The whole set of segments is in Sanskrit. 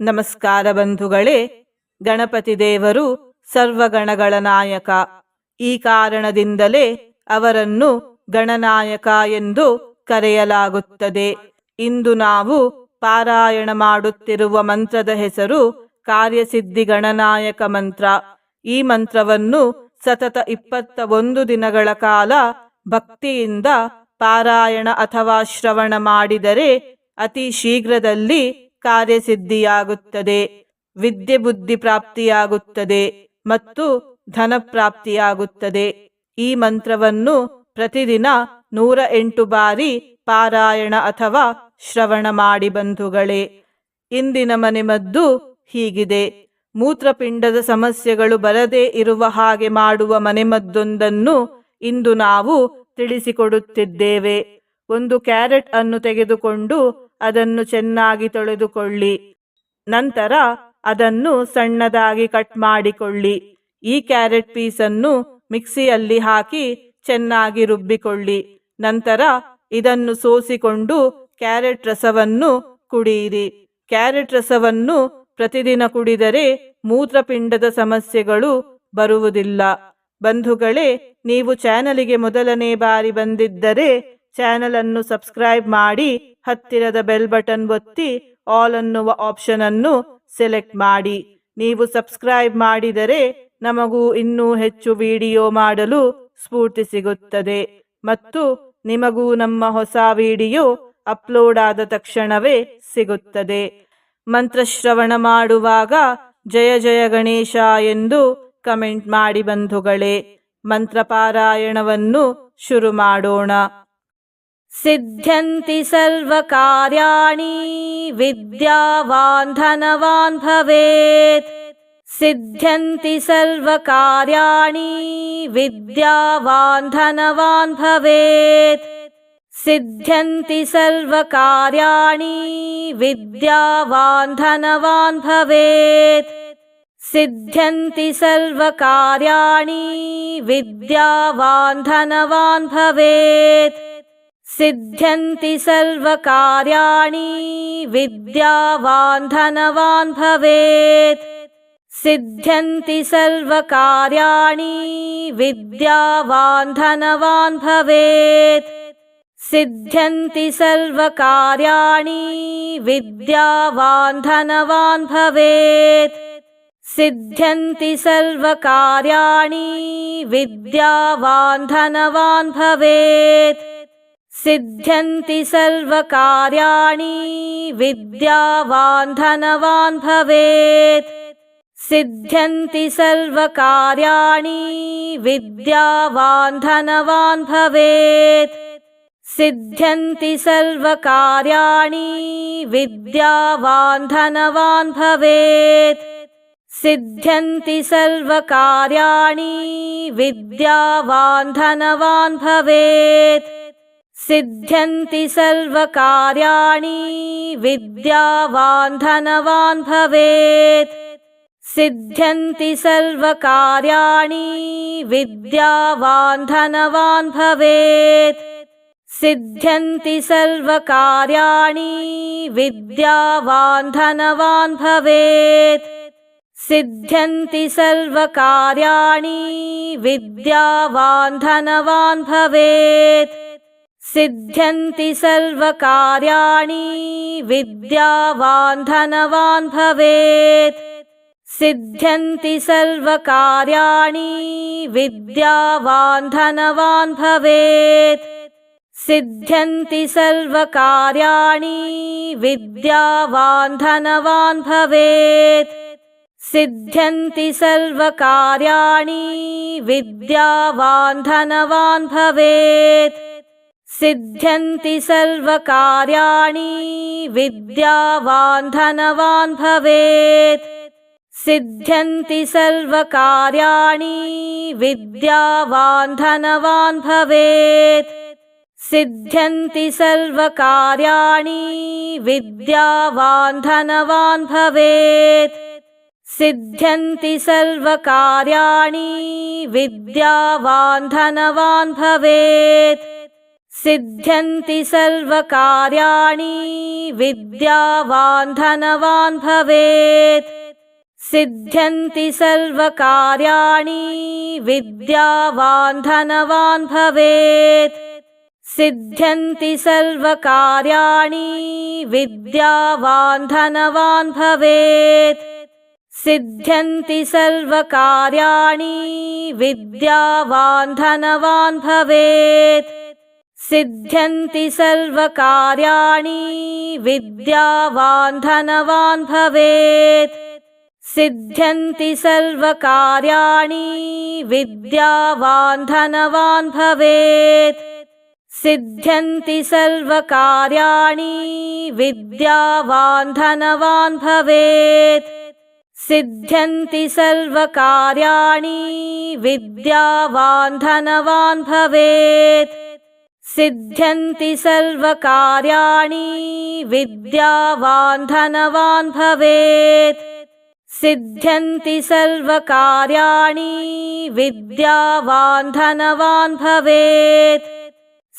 ನಮಸ್ಕಾರ ಬಂಧುಗಳೇ, ಗಣಪತಿ ದೇವರು ಸರ್ವಗಣಗಳ ನಾಯಕ. ಈ ಕಾರಣದಿಂದಲೇ ಅವರನ್ನು ಗಣನಾಯಕ ಎಂದು ಕರೆಯಲಾಗುತ್ತದೆ. ಇಂದು ನಾವು ಪಾರಾಯಣ ಮಾಡುತ್ತಿರುವ ಮಂತ್ರದ ಹೆಸರು ಕಾರ್ಯಸಿದ್ಧಿ ಗಣನಾಯಕ ಮಂತ್ರ. ಈ ಮಂತ್ರವನ್ನು ಸತತ ಇಪ್ಪತ್ತ ಒಂದು ದಿನಗಳ ಕಾಲ ಭಕ್ತಿಯಿಂದ ಪಾರಾಯಣ ಅಥವಾ ಶ್ರವಣ ಮಾಡಿದರೆ ಅತಿ ಶೀಘ್ರದಲ್ಲಿ ಕಾರ್ಯಸಿದ್ಧಿಯಾಗುತ್ತದೆ, ವಿದ್ಯೆ ಬುದ್ಧಿ ಪ್ರಾಪ್ತಿಯಾಗುತ್ತದೆ ಮತ್ತು ಧನ ಪ್ರಾಪ್ತಿಯಾಗುತ್ತದೆ. ಈ ಮಂತ್ರವನ್ನು ಪ್ರತಿದಿನ ನೂರ ಎಂಟು ಬಾರಿ ಪಾರಾಯಣ ಅಥವಾ ಶ್ರವಣ ಮಾಡಿ ಬಂಧುಗಳೇ, ಇಂದಿನ ಮನೆಮದ್ದು ಹೀಗಿದೆ. ಮೂತ್ರಪಿಂಡದ ಸಮಸ್ಯೆಗಳು ಬರದೇ ಇರುವ ಹಾಗೆ ಮಾಡುವ ಮನೆಮದ್ದೊಂದನ್ನು ಇಂದು ನಾವು ತಿಳಿಸಿಕೊಡುತ್ತಿದ್ದೇವೆ. ಒಂದು ಕ್ಯಾರೆಟ್ ಅನ್ನು ತೆಗೆದುಕೊಂಡು ಅದನ್ನು ಚೆನ್ನಾಗಿ ತೊಳೆದುಕೊಳ್ಳಿ. ನಂತರ ಅದನ್ನು ಸಣ್ಣದಾಗಿ ಕಟ್ ಮಾಡಿಕೊಳ್ಳಿ. ಈ ಕ್ಯಾರೆಟ್ ಪೀಸನ್ನು ಮಿಕ್ಸಿಯಲ್ಲಿ ಹಾಕಿ ಚೆನ್ನಾಗಿ ರುಬ್ಬಿಕೊಳ್ಳಿ. ನಂತರ ಇದನ್ನು ಸೋಸಿಕೊಂಡು ಕ್ಯಾರೆಟ್ ರಸವನ್ನು ಕುಡಿಯಿರಿ ಕ್ಯಾರೆಟ್ ರಸವನ್ನು ಪ್ರತಿದಿನ ಕುಡಿದರೆ ಮೂತ್ರಪಿಂಡದ ಸಮಸ್ಯೆಗಳು ಬರುವುದಿಲ್ಲ. ಬಂಧುಗಳೇ, ನೀವು ಚಾನಲಿಗೆ ಮೊದಲನೇ ಬಾರಿ ಬಂದಿದ್ದರೆ ಚಾನಲ್ ಅನ್ನು ಸಬ್ಸ್ಕ್ರೈಬ್ ಮಾಡಿ ಹತ್ತಿರದ ಬೆಲ್ ಬಟನ್ ಒತ್ತಿ ಆಲ್ ಅನ್ನುವ ಆಪ್ಷನ್ ಅನ್ನು ಸೆಲೆಕ್ಟ್ ಮಾಡಿ. ನೀವು ಸಬ್ಸ್ಕ್ರೈಬ್ ಮಾಡಿದರೆ ನಮಗೂ ಇನ್ನೂ ಹೆಚ್ಚು ವಿಡಿಯೋ ಮಾಡಲು ಸ್ಫೂರ್ತಿ ಸಿಗುತ್ತದೆ. ಮತ್ತು ನಿಮಗೂ ನಮ್ಮ ಹೊಸ ವಿಡಿಯೋ ಅಪ್ಲೋಡ್ ಆದ ತಕ್ಷಣವೇ ಸಿಗುತ್ತದೆ. ಮಂತ್ರಶ್ರವಣ ಮಾಡುವಾಗ ಜಯ ಜಯ ಗಣೇಶ ಎಂದು ಕಮೆಂಟ್ ಮಾಡಿ ಬಂಧುಗಳೇ. ಮಂತ್ರ ಪಾರಾಯಣವನ್ನು ಶುರು ಮಾಡೋಣ. सिद्ध्यन्ति सर्वकार्याणि विद्यावान् धनवान् भवेत्। सिद्ध्यन्ति सर्वकार्याणि विद्यावान् धनवान् भवेत्। सिद्ध्यन्ति सर्वकार्याणि विद्यावान् धनवान् भवेत्। सिद्ध्यन्ति सर्वकार्याणि विद्यावान् धनवान् भवेत्। सिद्ध्यन्ति सर्वकार्याणि विद्यावान् धनवान् भवेत्। सिद्ध्यन्ति सर्वकार्याणि विद्यावान् धनवान् भवेत्। सिद्ध्यन्ति सर्वकार्याणि विद्यावान् धनवान् भवेत्। सिद्ध्यन्ति सर्वकार्याणि विद्यावान् धनवान् भवेत् सिद्ध्यन्ति सर्वकार्याणि विद्यावान् धनवान् भवेत्। सिद्ध्यन्ति सर्वकार्याणि विद्यावान् धनवान् भवेत्। सिद्ध्यन्ति सर्वकार्याणि विद्यावान् धनवान् भवेत्। सिद्ध्यन्ति सर्वकार्याणि विद्यावान् धनवान् भवेत् सिद्ध्यन्ति सर्वकार्याणि विद्यावान् धनवान् भवेत्। सिद्ध्यन्ति सर्वकार्याणि विद्यावान् धनवान् भवेत्। सिद्ध्यन्ति सर्वकार्याणि विद्यावान् धनवान् भवेत्। सिद्ध्यन्ति सर्वकार्याणि विद्यावान् धनवान् भवेत् सिद्ध्यन्ति सर्वकार्याणि विद्यावान् धनवान् भवेत्। सिद्ध्यन्ति सर्वकार्याणि विद्यावान् धनवान् भवेत्। सिद्ध्यन्ति सर्वकार्याणि विद्यावान् धनवान् भवेत्। सिद्ध्यन्ति सर्वकार्याणि विद्यावान् धनवान् भवेत् सिद्ध्यन्ति सर्वकार्याणि विद्यावान् धनवान् भवेत्। सिद्ध्यन्ति सर्वकार्याणि विद्यावान् धनवान् भवेत्। सिद्ध्यन्ति सर्वकार्याणि विद्यावान् धनवान् भवेत्। सिद्ध्यन्ति सर्वकार्याणि विद्यावान् धनवान् भवेत् सिद्ध्यन्ति सर्वकार्याणि विद्यावान् धनवान् भवेत्। सिद्ध्यन्ति सर्वकार्याणि विद्यावान् धनवान् भवेत्। सिद्ध्यन्ति सर्वकार्याणि विद्यावान् धनवान् भवेत्। सिद्ध्यन्ति सर्वकार्याणि विद्यावान् धनवान् भवेत् सिद्ध्यन्ति सर्वकार्याणि विद्यावान् धनवान् भवेत्। सिद्ध्यन्ति सर्वकार्याणि विद्यावान् धनवान् भवेत्। सिद्ध्यन्ति सर्वकार्याणि विद्यावान् धनवान् भवेत्। सिद्ध्यन्ति सर्वकार्याणि विद्यावान् धनवान् भवेत् सिद्ध्यन्ति सर्वकार्याणि विद्यावान् धनवान् भवेत्। सिद्ध्यन्ति सर्वकार्याणि विद्यावान् धनवान् भवेत्।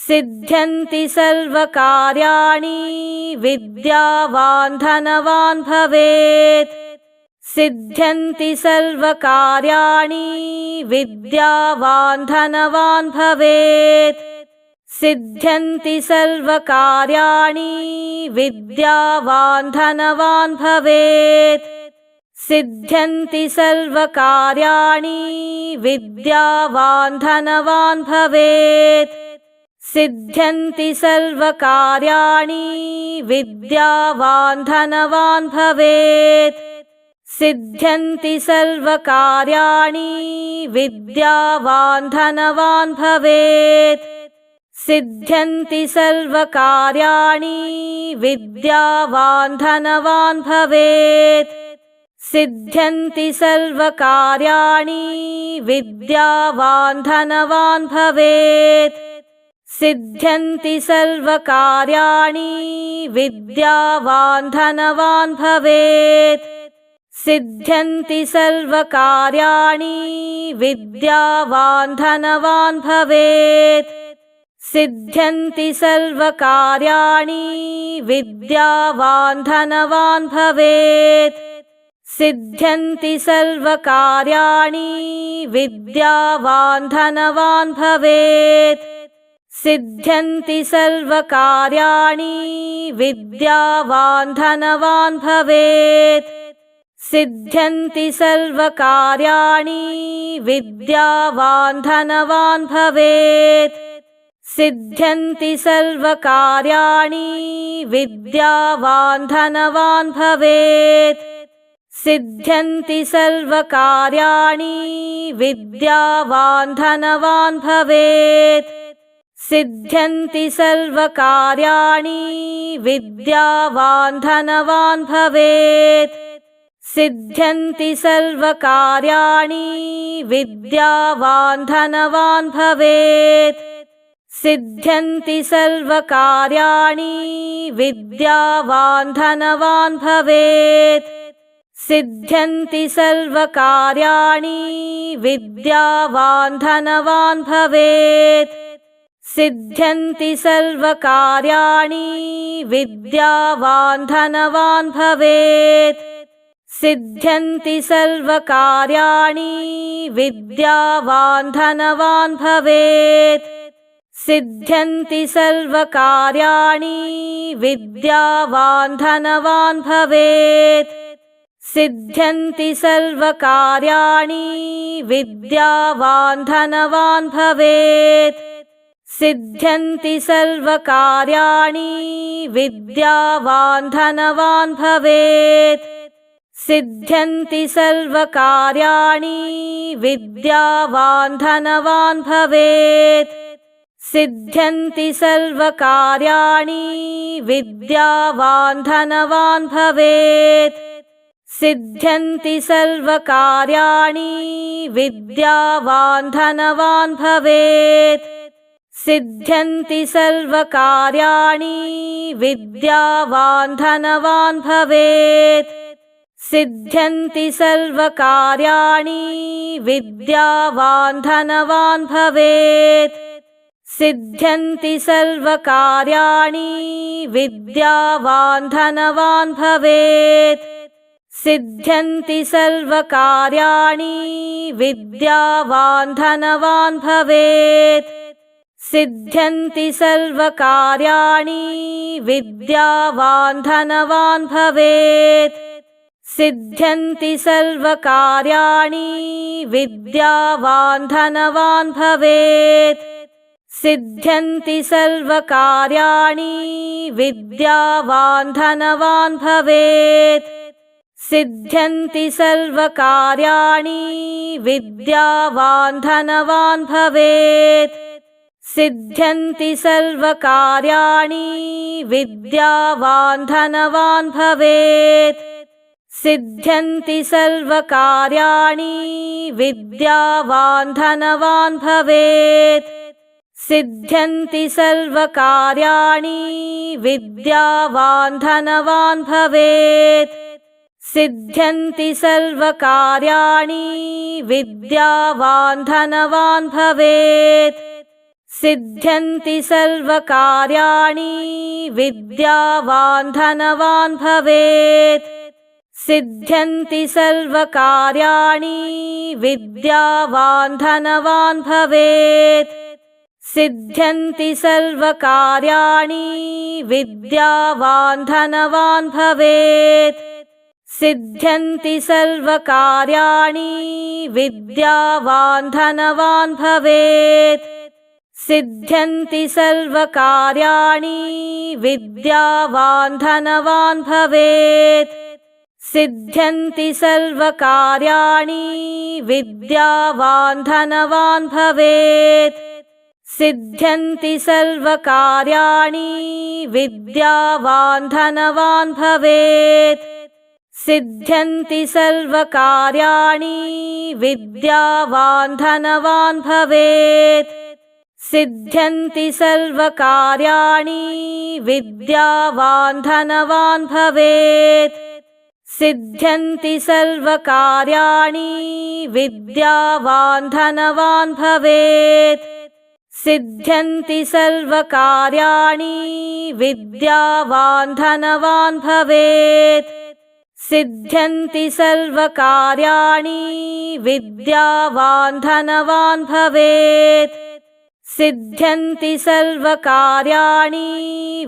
सिद्ध्यन्ति सर्वकार्याणि विद्यावान् धनवान् भवेत्। सिद्ध्यन्ति सर्वकार्याणि विद्यावान् धनवान् भवेत् सिद्ध्यन्ति सर्वकार्याणि विद्यावान् धनवान् भवेत्। सिद्ध्यन्ति सर्वकार्याणि विद्यावान् धनवान् भवेत्। सिद्ध्यन्ति सर्वकार्याणि विद्यावान् धनवान् भवेत्। सिद्ध्यन्ति सर्वकार्याणि विद्यावान् धनवान् भवेत् सिद्ध्यन्ति सर्वकार्याणि विद्यावान् धनवान् भवेत्। सिद्ध्यन्ति सर्वकार्याणि विद्यावान् धनवान् भवेत्। सिद्ध्यन्ति सर्वकार्याणि विद्यावान् धनवान् भवेत्। सिद्ध्यन्ति सर्वकार्याणि विद्यावान् धनवान् भवेत् सिद्ध्यन्ति सर्वकार्याणि विद्यावान् धनवान् भवेत्। सिद्ध्यन्ति सर्वकार्याणि विद्यावान् धनवान् भवेत्। सिद्ध्यन्ति सर्वकार्याणि विद्यावान् धनवान् भवेत्। सिद्ध्यन्ति सर्वकार्याणि विद्यावान् धनवान् भवेत् सिद्ध्यन्ति सर्वकार्याणि विद्यावान् धनवान् भवेत्। सिद्ध्यन्ति सर्वकार्याणि विद्यावान् धनवान् भवेत्। सिद्ध्यन्ति सर्वकार्याणि विद्यावान् धनवान् भवेत्। सिद्ध्यन्ति सर्वकार्याणि विद्यावान् धनवान् भवेत् सिद्ध्यन्ति सर्वकार्याणि विद्यावान् धनवान् भवेत्। सिद्ध्यन्ति सर्वकार्याणि विद्यावान् धनवान् भवेत्। सिद्ध्यन्ति सर्वकार्याणि विद्यावान् धनवान् भवेत्। सिद्ध्यन्ति सर्वकार्याणि विद्यावान् धनवान् भवेत् सिद्ध्यन्ति सर्वकार्याणि विद्यावान् धनवान् भवेत्। सिद्ध्यन्ति सर्वकार्याणि विद्यावान् धनवान् भवेत्। सिद्ध्यन्ति सर्वकार्याणि विद्यावान् धनवान् भवेत्। सिद्ध्यन्ति सर्वकार्याणि विद्यावान् धनवान् भवेत् सिद्ध्यन्ति सर्वकार्याणि विद्यावान् धनवान् भवेत्। सिद्ध्यन्ति सर्वकार्याणि विद्यावान् धनवान् भवेत्। सिद्ध्यन्ति सर्वकार्याणि विद्यावान् धनवान् भवेत्। सिद्ध्यन्ति सर्वकार्याणि विद्यावान् धनवान् भवेत् सिद्ध्यन्ति सर्वकार्याणि विद्यावान् धनवान् भवेत्। सिद्ध्यन्ति सर्वकार्याणि विद्यावान् धनवान् भवेत्। सिद्ध्यन्ति सर्वकार्याणि विद्यावान् धनवान् भवेत्। सिद्ध्यन्ति सर्वकार्याणि विद्यावान् धनवान् भवेत् सिद्ध्यन्ति सर्वकार्याणि विद्यावान् धनवान् भवेत्। सिद्ध्यन्ति सर्वकार्याणि विद्यावान् धनवान् भवेत्। सिद्ध्यन्ति सर्वकार्याणि विद्यावान् धनवान् भवेत्। सिद्ध्यन्ति सर्वकार्याणि विद्यावान् धनवान् भवेत् सिद्ध्यन्ति सर्वकार्याणि विद्यावान् धनवान् भवेत्। सिद्ध्यन्ति सर्वकार्याणि विद्यावान् धनवान् भवेत्। सिद्ध्यन्ति सर्वकार्याणि विद्यावान् धनवान् भवेत्। सिद्ध्यन्ति सर्वकार्याणि विद्यावान् धनवान् भवेत् सिद्ध्यन्ति सर्वकार्याणि विद्यावान् धनवान् भवेत्। सिद्ध्यन्ति सर्वकार्याणि विद्यावान् धनवान् भवेत्। सिद्ध्यन्ति सर्वकार्याणि विद्यावान् धनवान् भवेत्। सिद्ध्यन्ति सर्वकार्याणि विद्यावान् धनवान् भवेत् सिद्ध्यन्ति सर्वकार्याणि विद्यावान् धनवान् भवेत्। सिद्ध्यन्ति सर्वकार्याणि विद्यावान् धनवान् भवेत्। सिद्ध्यन्ति सर्वकार्याणि विद्यावान् धनवान् भवेत्। सिद्ध्यन्ति सर्वकार्याणि विद्यावान् धनवान् भवेत् सिद्ध्यन्ति सर्वकार्याणि विद्यावान् धनवान् भवेत्। सिद्ध्यन्ति सर्वकार्याणि विद्यावान् धनवान् भवेत्। सिद्ध्यन्ति सर्वकार्याणि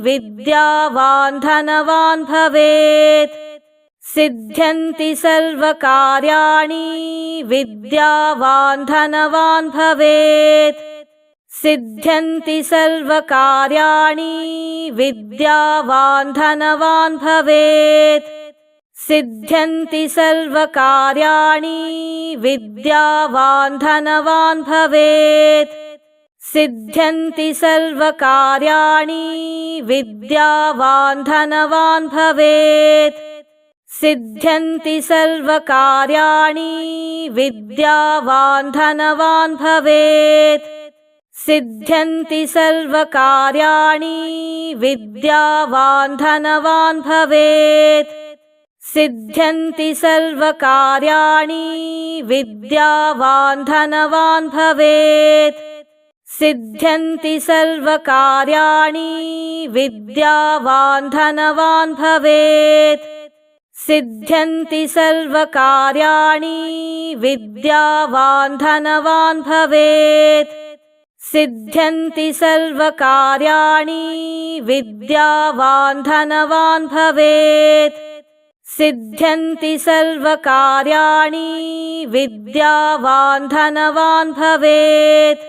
विद्यावान् धनवान् भवेत्। सिद्ध्यन्ति सर्वकार्याणि विद्यावान् धनवान् भवेत् सिद्ध्यन्ति सर्वकार्याणि विद्यावान् धनवान् भवेत्। सिद्ध्यन्ति सर्वकार्याणि विद्यावान् धनवान् भवेत्। सिद्ध्यन्ति सर्वकार्याणि विद्यावान् धनवान् भवेत्। सिद्ध्यन्ति सर्वकार्याणि विद्यावान् धनवान् भवेत् सिद्ध्यन्ति सर्वकार्याणि विद्यावान् धनवान् भवेत्। सिद्ध्यन्ति सर्वकार्याणि विद्यावान् धनवान् भवेत्। सिद्ध्यन्ति सर्वकार्याणि विद्यावान् धनवान् भवेत्। सिद्ध्यन्ति सर्वकार्याणि विद्यावान् धनवान् भवेत् सिद्ध्यन्ति सर्वकार्याणि विद्यावान् धनवान् भवेत्। सिद्ध्यन्ति सर्वकार्याणि विद्यावान् धनवान् भवेत्।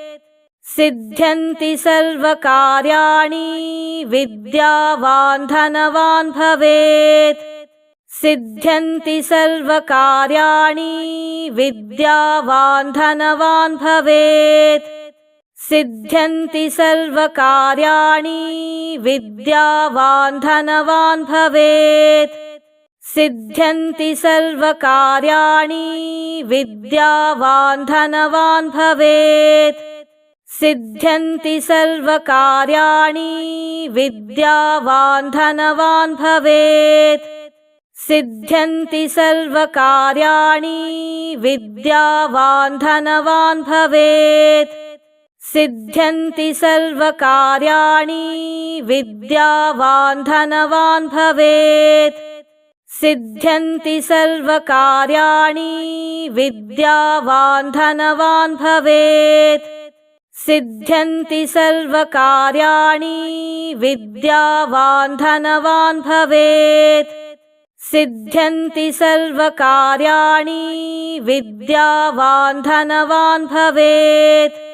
सिद्ध्यन्ति सर्वकार्याणि विद्यावान् धनवान् भवेत्। सिद्ध्यन्ति सर्वकार्याणि विद्यावान् धनवान् भवेत् सिद्ध्यन्ति सर्वकार्याणि विद्यावान् धनवान् भवेत्। सिद्ध्यन्ति सर्वकार्याणि विद्यावान् धनवान् भवेत्। सिद्ध्यन्ति सर्वकार्याणि विद्यावान् धनवान् भवेत्। सिद्ध्यन्ति सर्वकार्याणि विद्यावान् धनवान् भवेत् सिद्ध्यन्ति सर्वकार्याणि विद्यावान् धनवान् भवेत्। सिद्ध्यन्ति सर्वकार्याणि विद्यावान् धनवान् भवेत्। सिद्ध्यन्ति सर्वकार्याणि विद्यावान् धनवान् भवेत्। सिद्ध्यन्ति सर्वकार्याणि विद्यावान् धनवान् भवेत्